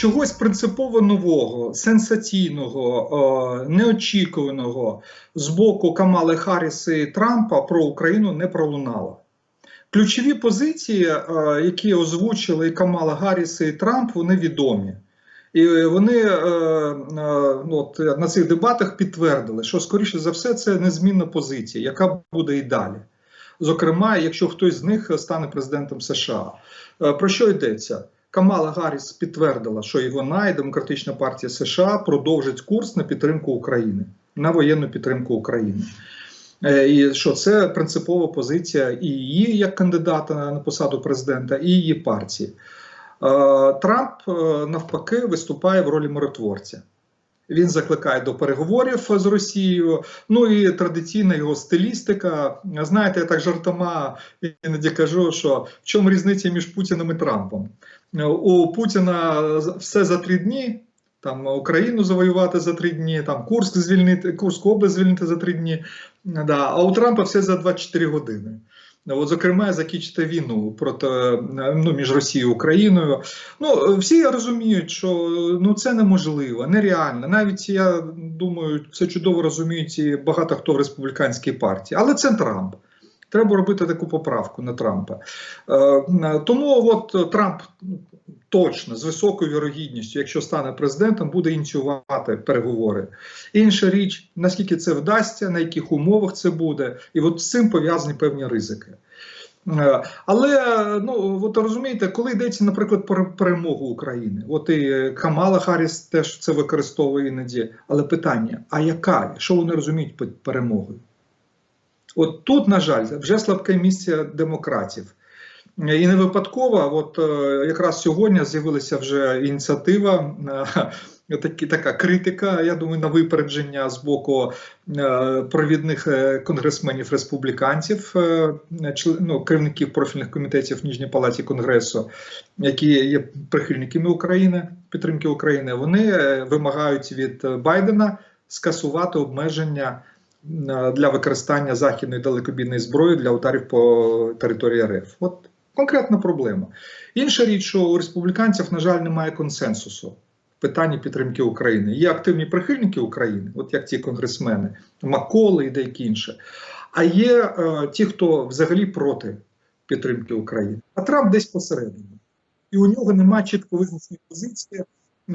чогось принципово нового, сенсаційного, е, неочікуваного з боку Камали Харріса і Трампа про Україну не пролунало. Ключові позиції, е, які озвучили і Камала Гарріс і Трамп, вони відомі. І вони е, ну, от, на цих дебатах підтвердили, що, скоріше за все, це незмінна позиція, яка буде і далі. Зокрема, якщо хтось з них стане президентом США. Про що йдеться? Камала Гарріс підтвердила, що і вона, і Демократична партія США продовжить курс на підтримку України, на воєнну підтримку України. Е, І що це принципова позиція і її як кандидата на посаду президента, і її партії. Е, Трамп е, навпаки виступає в ролі миротворця. Він закликає до переговорів з Росією. Ну і традиційна його стилістика. Знаєте, я так жартома іноді кажу, що в чому різниця між Путіним і Трампом? У Путіна все за три дні. Там Україну завоювати за три дні, там Курск звільнити, Курську область звільнити за три дні. Да. А у Трампа все за 24 години. От, зокрема, закінчити війну проти ну, між Росією і Україною. Ну всі розуміють, що ну це неможливо, нереально. Навіть я думаю, це чудово розуміють і багато хто в республіканській партії, але це Трамп. Треба робити таку поправку на Трампа. Е, тому от Трамп точно з високою вірогідністю, якщо стане президентом, буде ініціювати переговори. Інша річ, наскільки це вдасться, на яких умовах це буде, і от з цим пов'язані певні ризики. Е, але ну от розумієте, коли йдеться, наприклад, про перемогу України, от і Камала Харріс теж це використовує іноді. Але питання: а яка? Що вони розуміють під перемогою? От тут, на жаль, вже слабке місце демократів. І не випадково, от е, якраз сьогодні з'явилася вже ініціатива, е, такі, така критика, я думаю, на випередження з боку е, провідних конгресменів республіканців, ну, керівників профільних комітетів в Ніжній палаті Конгресу, які є прихильниками України, підтримки України. Вони вимагають від Байдена скасувати обмеження. Для використання західної далекобійної зброї для ударів по території РФ. От конкретна проблема. Інша річ, що у республіканців, на жаль, немає консенсусу в питанні підтримки України. Є активні прихильники України, от як ті конгресмени, Маколи і деякі інші. А є е, ті, хто взагалі проти підтримки України. А Трамп десь посередині. І у нього немає чітко визначеної позиції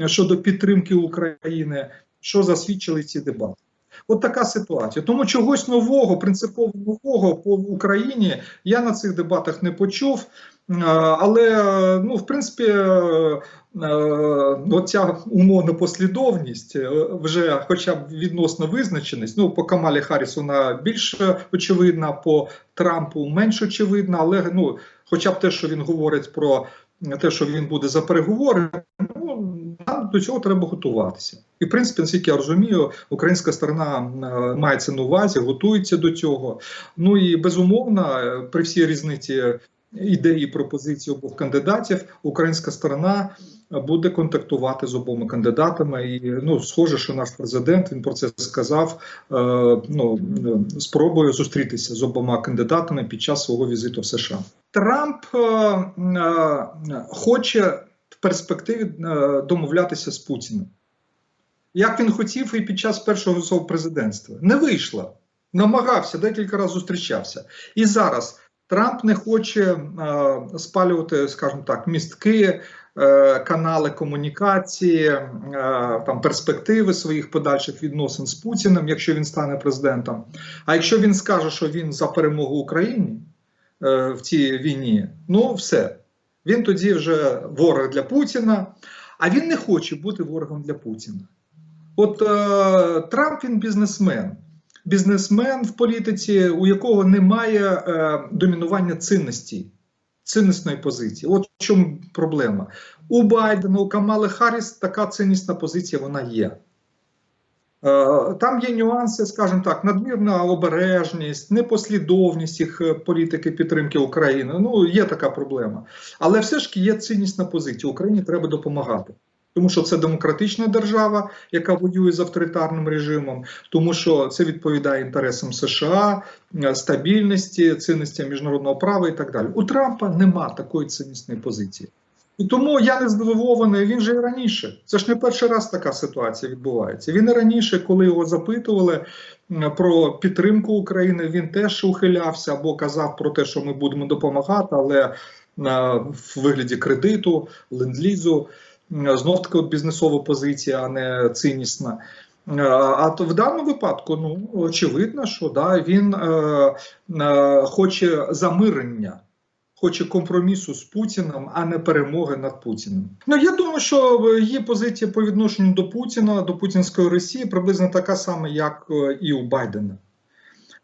щодо підтримки України, що засвідчили ці дебати. От така ситуація. Тому чогось нового, принципово нового по Україні я на цих дебатах не почув. Але ну, в принципі, оця умовна послідовність, е, вже хоча б відносно визначеність. Ну, по Камалі Харріс вона більш очевидна, по Трампу менш очевидна, але ну, хоча б те, що він говорить про те, що він буде за переговори, ну нам до цього треба готуватися. І в принципі, наскільки я розумію, українська сторона е, має це на увазі, готується до цього. Ну і безумовно, е, при всій різниці ідеї пропозиції обох кандидатів, українська сторона буде контактувати з обома кандидатами. І ну, схоже, що наш президент він про це сказав. Е, ну спробує зустрітися з обома кандидатами під час свого візиту в США. Трамп хоче в перспективі домовлятися з Путіним. Як він хотів і під час першого свого президентства. Не вийшло. Намагався, декілька разів зустрічався. І зараз Трамп не хоче е, спалювати, скажімо так, містки, е, канали комунікації, е, там перспективи своїх подальших відносин з Путіним, якщо він стане президентом. А якщо він скаже, що він за перемогу України е, в цій війні, ну все. Він тоді вже ворог для Путіна, а він не хоче бути ворогом для Путіна. От е, Трамп він бізнесмен бізнесмен в політиці, у якого немає е, домінування цінності, цінностної позиції. От в чому проблема. У Байдена, у Камали Харріс така ціннісна позиція вона є. Е, там є нюанси, скажімо так, надмірна обережність, непослідовність їх е, політики підтримки України. Ну, є така проблема. Але все ж є ціннісна позиція. Україні треба допомагати тому що це демократична держава, яка воює з авторитарним режимом, тому що це відповідає інтересам США, е, стабільності, цінностям міжнародного права і так далі. У Трампа нема такої ціннісної позиції. І тому я не здивований, він же і раніше. Це ж не перший раз така ситуація відбувається. Він і раніше, коли його запитували про підтримку України, він теж ухилявся або казав про те, що ми будемо допомагати, але в вигляді кредиту, ленд-лізу. Знов таки бізнесова позиція, а не цинісна. Е, А то в даному випадку, ну очевидно, що да, він е, е, хоче замирення, хоче компромісу з Путіним, а не перемоги над Путіним. Ну я думаю, що є позиція по відношенню до Путіна, до путінської Росії приблизно така сама, як е, і у Байдена.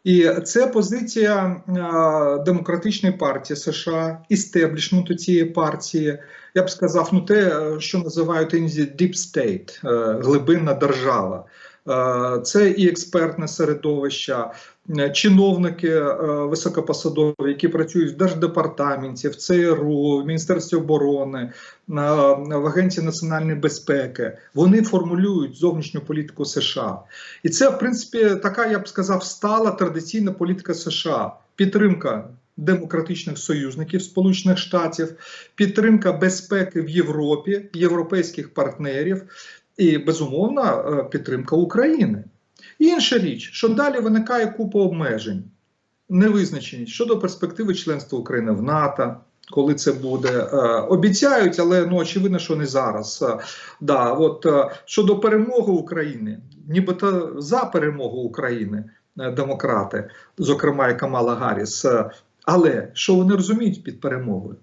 І це позиція е, демократичної партії США, істеблішменту цієї партії. Я б сказав, ну те, е, що називають іноді deep state, е, глибинна держава. Е, Це і експертне середовище, е, чиновники е, високопосадові, які працюють в Держдепартаменті, в ЦРУ, в Міністерстві оборони, в Агенції національної безпеки. Вони формулюють зовнішню політику США. І це, в принципі, така, я б сказав, стала традиційна політика США. Підтримка демократичних союзників Сполучених Штатів, підтримка безпеки в Європі, європейських партнерів і безумовно е, підтримка України. Інша річ, що далі виникає купа обмежень, невизначеність щодо перспективи членства України в НАТО. Коли це буде, Е, обіцяють, але ну очевидно, що не зараз. Е, Да, от щодо перемоги України, нібито за перемогу України демократи, зокрема і Камала Гарріс. Але що вони розуміють під перемогою?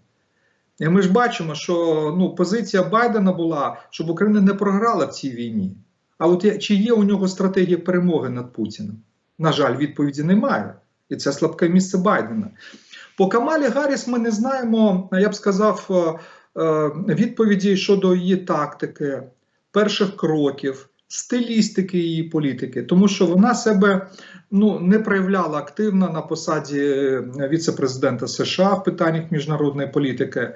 І ми ж бачимо, що ну, позиція Байдена була, щоб Україна не програла в цій війні. А от чи є у нього стратегія перемоги над Путіним? На жаль, відповіді немає. І це слабке місце Байдена. По Камалі Гарріс ми не знаємо, я б сказав, е, е, відповіді щодо її тактики, перших кроків, стилістики її політики, тому що вона себе ну, не проявляла активно на посаді е, віце-президента США в питаннях міжнародної політики.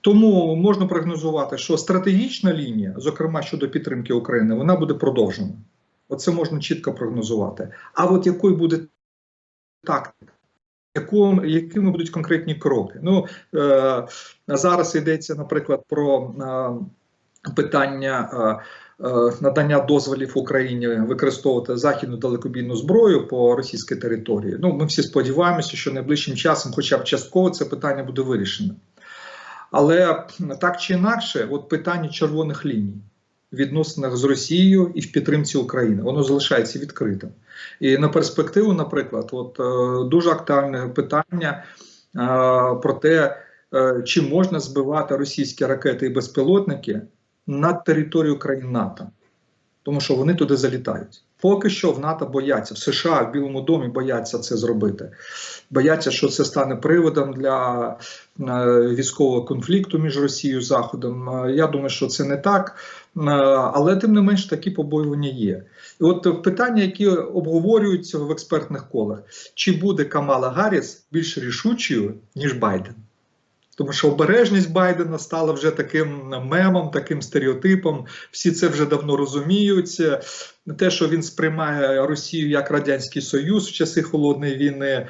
Тому можна прогнозувати, що стратегічна лінія, зокрема щодо підтримки України, вона буде продовжена. Оце можна чітко прогнозувати. А от якою буде тактика? Якому, якими будуть конкретні кроки? Ну е, зараз йдеться, наприклад, про е, питання е, надання дозволів Україні використовувати західну далекобійну зброю по російській території. Ну, ми всі сподіваємося, що найближчим часом, хоча б частково, це питання буде вирішено. Але так чи інакше, от питання червоних ліній відносинах з Росією і в підтримці України, воно залишається відкритим. І на перспективу, наприклад, от е, дуже актуальне питання е, про те, е, чи можна збивати російські ракети і безпілотники над територією країн НАТО, тому що вони туди залітають. Поки що в НАТО бояться, в США в Білому домі бояться це зробити. Бояться, що це стане приводом для е, військового конфлікту між Росією і Заходом. Е, Я думаю, що це не так, е, але тим не менш такі побоювання є. І от питання, які обговорюються в експертних колах, чи буде Камала Гарріс більш рішучою, ніж Байден? Тому що обережність Байдена стала вже таким мемом, таким стереотипом. Всі це вже давно розуміють. Те, що він сприймає Росію як Радянський Союз в часи холодної війни.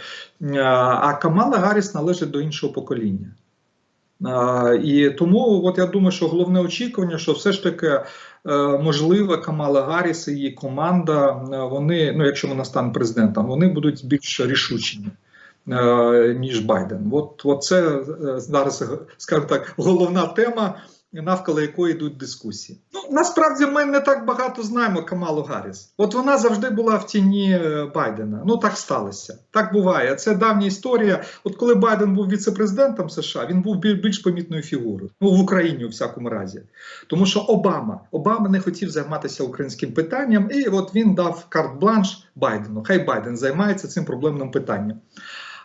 А Камала Гарріс належить до іншого покоління. І тому, от я думаю, що головне очікування, що все ж таки е, можливо, Камала Гарріс і її команда, е, вони, ну якщо вона стане президентом, вони будуть більш рішучими. Е, Ніж Байден, от, от це е, зараз, скажімо так, головна тема, навколо якої йдуть дискусії. Ну насправді ми не так багато знаємо Камалу Гарріс. От вона завжди була в тіні е, Байдена. Ну так сталося. Так буває. Це давня історія. От коли Байден був віце-президентом США, він був більш помітною фігурою. Ну в Україні у всякому разі. Тому що Обама Обама не хотів займатися українським питанням, і от він дав карт-бланш Байдену. Хай Байден займається цим проблемним питанням.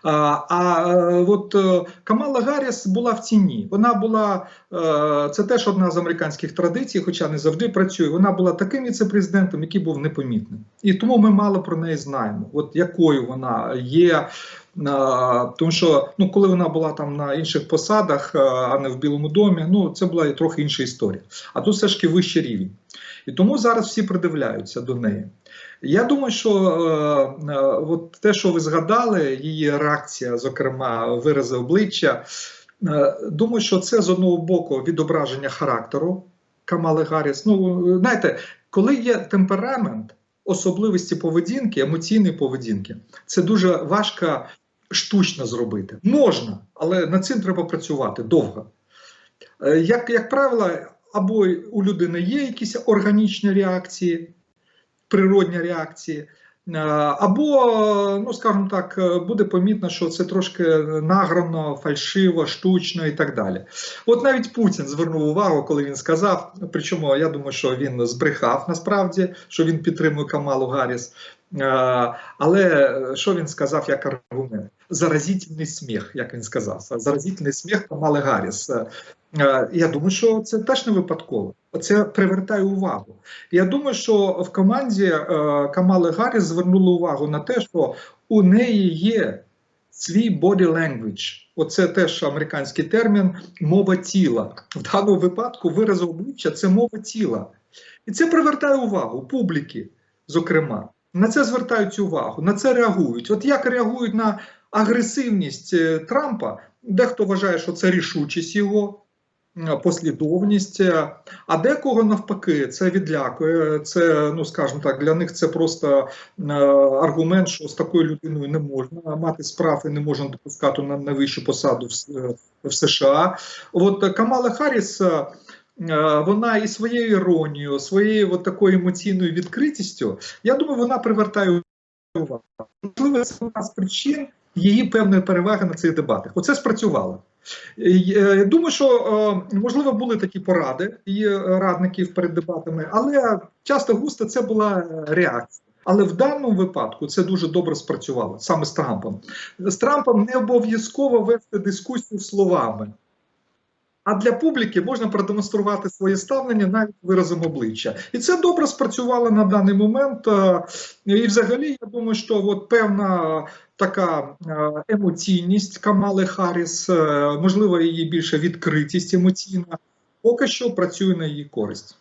А, е, от е, Камала Гарріс була в тіні. Вона була е, це теж одна з американських традицій, хоча не завжди працює. Вона була таким віце-президентом, який був непомітним. І тому ми мало про неї знаємо. От якою вона є. Тому що ну, коли вона була там на інших посадах, а не в Білому домі, ну це була і трохи інша історія. А тут все ж таки вищий рівень. І тому зараз всі придивляються до неї. Я думаю, що е, е, от те, що ви згадали, її реакція, зокрема, вирази обличчя, Е, Думаю, що це з одного боку відображення характеру Камали Гарріс. Ну, знаєте, коли є темперамент, особливості поведінки, емоційної поведінки, це дуже важко штучно зробити. Можна, але над цим треба працювати довго. Е, Як, як правило, або у людини є якісь органічні реакції, природні реакції, або, ну скажімо так, е, буде помітно, що це трошки награно, фальшиво, штучно і так далі. От навіть Путін звернув увагу, коли він сказав, причому я думаю, що він збрехав насправді, що він підтримує Камалу Гарріс. Е, Але що він сказав як аргумент? Заразительний сміх, як він сказав, заразительний сміх Камали Гарріс. Е, Я думаю, що це теж не випадково. Це привертає увагу. Я думаю, що в команді е, Камали Гарріс звернули увагу на те, що у неї є свій body language. Оце теж американський термін мова тіла. В даному випадку вираз обличчя це мова тіла. І це привертає увагу публіки, зокрема. На це звертають увагу, на це реагують. От як реагують на агресивність е, Трампа, дехто вважає, що це рішучість його, послідовність, е, а декого навпаки це відлякує. Це, ну скажімо так, для них це просто е, аргумент, що з такою людиною не можна мати справ і не можна допускати на найвищу посаду в, в США. От Камала Харріс. е, Вона і своєю іронією, своєю от такою емоційною відкритістю, я думаю, вона привертає увагу. Можливо, це одна з причин її певної переваги на цих дебатах. Оце спрацювало. Е, Думаю, що е, можливо були такі поради і радників перед дебатами, але часто густо це була е, реакція. Але в даному випадку це дуже добре спрацювало саме з Трампом. З Трампом не обов'язково вести дискусію словами. А для публіки можна продемонструвати своє ставлення навіть виразом обличчя, і це добре спрацювало на даний момент. Е, І, взагалі, я думаю, що от певна така е, емоційність Камали Харріс, е, можливо, її більше відкритість емоційна, поки що працює на її користь.